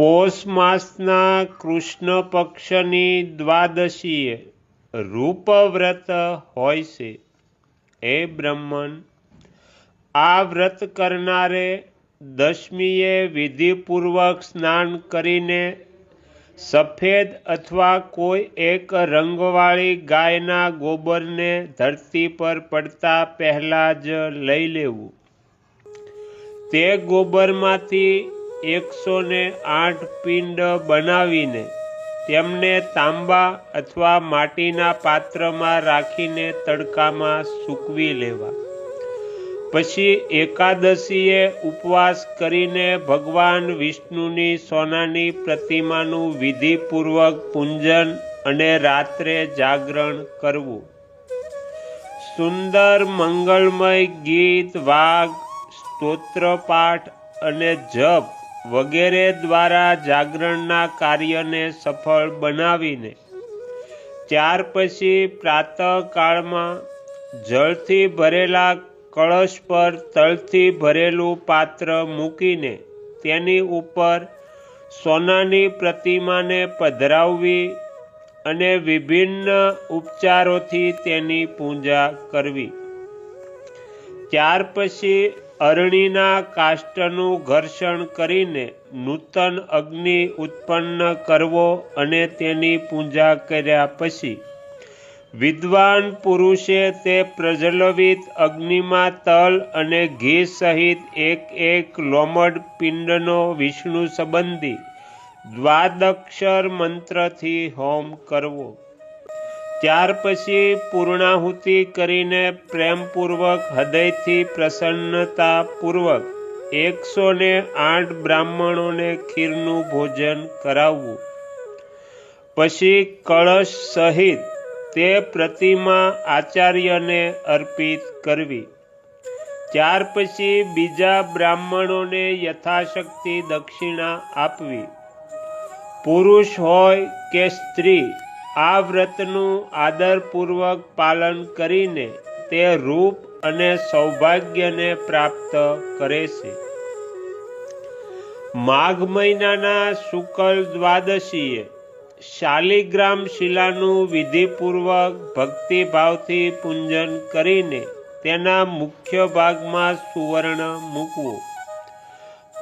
પોષ માસના કૃષ્ણ પક્ષની દ્વાદશીએ રૂપવ્રત હોય છે. હે બ્રહ્મન, આ વ્રત કરનારે દશમીએ વિધિપૂર્વક સ્નાન કરીને સફેદ અથવા કોઈ એક રંગવાળી ગાયના ગોબરને ધરતી પર પડતા પહેલાં જ લઈ લેવું. તે ગોબરમાંથી એકસો ને આઠ પિંડ બનાવીને તેમને તાંબા અથવા માટીના પાત્રમાં રાખીને તડકામાં સૂકવી લેવા. પછી એકાદશીએ ઉપવાસ કરીને ભગવાન વિષ્ણુની સોનાની પ્રતિમાનું વિધિપૂર્વક પૂંજન અને રાત્રે જાગરણ કરવું. સુંદર મંગળમય ગીત વાગ સ્તોત્રપાઠ અને જપ વગેરે દ્વારા જાગરણના કાર્યને સફળ બનાવીને, ત્યાર પછી પ્રાતઃકાળમાં જળથી ભરેલા કળશ પર તલથી ભરેલું પાત્ર મૂકીને તેની ઉપર સોનાની પ્રતિમાને પધરાવવી અને વિભિન્ન ઉપચારોથી તેની પૂજા કરવી. ત્યાર પછી અરણીના કાષ્ટનું ઘર્ષણ કરીને નૂતન અગ્નિ ઉત્પન્ન કરવો અને તેની પૂજા કર્યા પછી, વિદ્વાન પુરુષે તે પ્રજ્વલિત અગ્નિમાં તલ અને ઘી સહિત એક એક લોમડ પિંડનો વિષ્ણુ સંબંધી દ્વાદક્ષર મંત્રથી હોમ કરવો. ત્યાર પછી પૂર્ણાહુતિ કરીને પ્રેમપૂર્વક, હૃદયથી પ્રસન્નતાપૂર્વક એકસો ને આઠ બ્રાહ્મણોને ખીરનું ભોજન કરાવવું. પછી કળશ સહિત તે પ્રતિમા આચાર્યને અર્પિત કરવી. ત્યાર પછી બીજા બ્રાહ્મણોને યથાશક્તિ દક્ષિણા આપવી. પુરુષ હોય કે સ્ત્રી આ વ્રતનું આદરપૂર્વક પાલન કરીને તે રૂપ અને સૌભાગ્યને પ્રાપ્ત કરે છે. માઘ મહિનાના શુકલ દ્વાદશીએ શાલિગ્રામ શિલાનું વિધિપૂર્વક ભક્તિભાવથી પૂંજન કરીને તેના મુખ્ય ભાગમાં સુવર્ણ મૂકવું.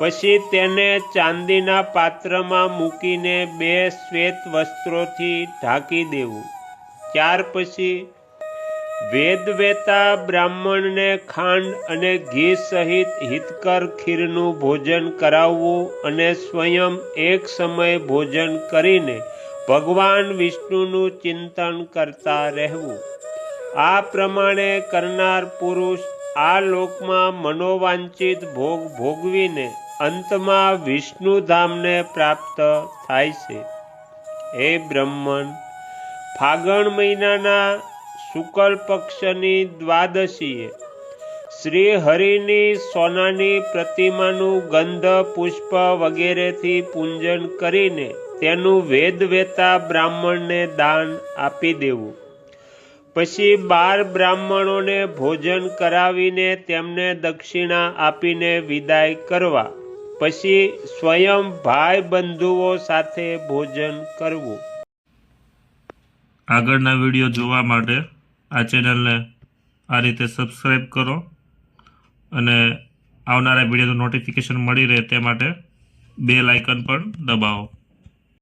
પછી તેને ચાંદીના પાત્રમાં મૂકીને બે શ્વેત વસ્ત્રોથી ઢાંકી દેવું. ત્યાર પછી વેદવેતા બ્રાહ્મણને ખાંડ અને ઘી સહિત હિતકર ખીરનું ભોજન કરાવવું અને સ્વયં એક સમય ભોજન કરીને ભગવાન વિષ્ણુનું ચિંતન કરતા રહેવું. આ પ્રમાણે કરનાર પુરુષ આ લોકમાં મનોવાંચિત ભોગ ભોગવીને અંતમાં વિષ્ણુધામને પ્રાપ્ત થાય છે. હે બ્રહ્મન, ફાગણ મહિનાના શુકલ પક્ષની દ્વાદશીએ શ્રી હરિની સોનાની પ્રતિમાનું ગંધ, પુષ્પ વગેરેથી પૂંજન કરીને તેનું વેદવેતા બ્રાહ્મણને દાન આપી દેવું. પછી બાર બ્રાહ્મણોને ભોજન કરાવીને તેમને દક્ષિણા આપીને વિદાય કરવા. પછી સ્વયં ભાઈ બંધુઓ સાથે ભોજન કરવું. આગળના વીડિયો જોવા માટે આ ચેનલને આ રીતે સબસ્ક્રાઈબ કરો અને આવનારા વિડીયોનું નોટિફિકેશન મળી રહે તે માટે બે લાઇકન પણ દબાવો.